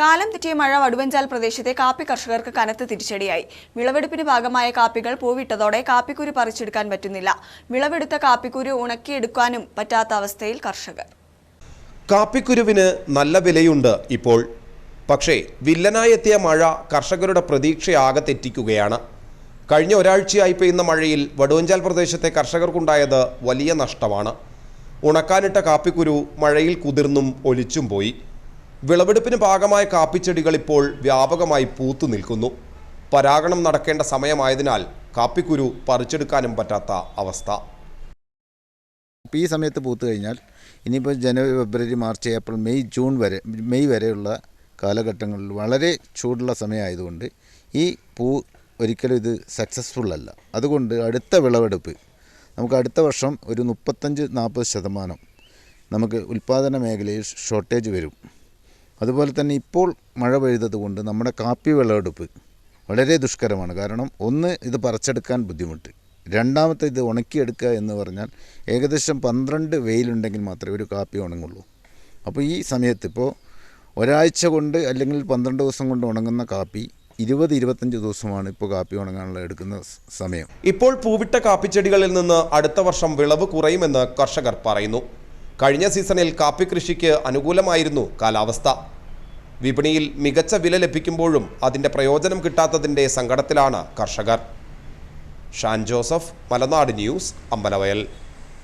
കാലം തെറ്റിയ മഴ വടുവഞ്ചാൽ പ്രദേശത്തെ കാപ്പി കർഷകർക്ക് കനത്ത തിരിച്ചടിയായി. വിളവെടുപ്പിന് ഭാഗമായ കാപ്പികൾ പൂവിട്ടതോടെ കാപ്പിക്കുരു പറിച്ചെടുക്കാൻ പറ്റുന്നില്ല. വിളവെടുത്ത കാപ്പിക്കുരു ഉണക്കിയെടുക്കാനും പറ്റാത്ത അവസ്ഥയിൽ കർഷകർ. കാപ്പിക്കുരുവിന് നല്ല വിലയുണ്ട് ഇപ്പോൾ. പക്ഷേ വില്ലനായെത്തിയ മഴ കർഷകരുടെ പ്രതീക്ഷയാകെ തെറ്റിക്കുകയാണ്. കഴിഞ്ഞ ഒരാഴ്ചയായി പെയ്യുന്ന മഴയിൽ വടുവഞ്ചാൽ പ്രദേശത്തെ കർഷകർക്കുണ്ടായത് വലിയ നഷ്ടമാണ്. ഉണക്കാനിട്ട കാപ്പിക്കുരു മഴയിൽ കുതിർന്നും ഒലിച്ചും പോയി. വിളവെടുപ്പിന് ഭാഗമായ കാപ്പിച്ചെടികൾ ഇപ്പോൾ വ്യാപകമായി പൂത്തു നിൽക്കുന്നു. പരാഗണം നടക്കേണ്ട സമയമായതിനാൽ കാപ്പിക്കുരു പറിച്ചെടുക്കാനും പറ്റാത്ത അവസ്ഥ. ഈ സമയത്ത് പൂത്തു കഴിഞ്ഞാൽ ഇനിയിപ്പോൾ ജനുവരി ഫെബ്രുവരി മാർച്ച് ഏപ്രിൽ മെയ് ജൂൺ വരെ മെയ് വരെയുള്ള കാലഘട്ടങ്ങളിൽ വളരെ ചൂടുള്ള സമയമായതുകൊണ്ട് ഈ പൂ ഒരിക്കലും ഇത് സക്സസ്ഫുൾ അല്ല. അതുകൊണ്ട് അടുത്ത വിളവെടുപ്പ് നമുക്ക് അടുത്ത വർഷം ഒരു മുപ്പത്തഞ്ച് നാൽപ്പത് ശതമാനം നമുക്ക് ഉൽപ്പാദന മേഖലയിൽ ഷോർട്ടേജ് വരും. അതുപോലെ തന്നെ ഇപ്പോൾ മഴ പെയ്തത് കൊണ്ട് നമ്മുടെ കാപ്പി വിളവെടുപ്പ് വളരെ ദുഷ്കരമാണ്. കാരണം ഒന്ന് ഇത് പറിച്ചെടുക്കാൻ ബുദ്ധിമുട്ട്. രണ്ടാമത്തെ ഇത് ഉണക്കിയെടുക്കുക എന്ന് പറഞ്ഞാൽ ഏകദേശം പന്ത്രണ്ട് വെയിലുണ്ടെങ്കിൽ മാത്രമേ ഒരു കാപ്പി ഉണങ്ങുള്ളൂ. അപ്പോൾ ഈ സമയത്ത് ഇപ്പോൾ ഒരാഴ്ച കൊണ്ട് അല്ലെങ്കിൽ പന്ത്രണ്ട് ദിവസം കൊണ്ട് ഉണങ്ങുന്ന കാപ്പി ഇരുപത് ഇരുപത്തഞ്ച് ദിവസമാണ് ഇപ്പോൾ കാപ്പി ഉണങ്ങാനുള്ള എടുക്കുന്ന സമയം. ഇപ്പോൾ പൂവിട്ട കാപ്പിച്ചെടികളിൽ നിന്ന് അടുത്ത വർഷം വിളവ് കുറയുമെന്ന് കർഷകർ പറയുന്നു. കഴിഞ്ഞ സീസണിൽ കാപ്പി കൃഷിക്ക് അനുകൂലമായിരുന്നു കാലാവസ്ഥ. വിപണിയിൽ മികച്ച വില ലഭിക്കുമ്പോഴും അതിന്റെ പ്രയോജനം കിട്ടാത്തതിന്റെ സങ്കടത്തിലാണ് കർഷകർ. Shan Joseph Malanad news Ambalavayal.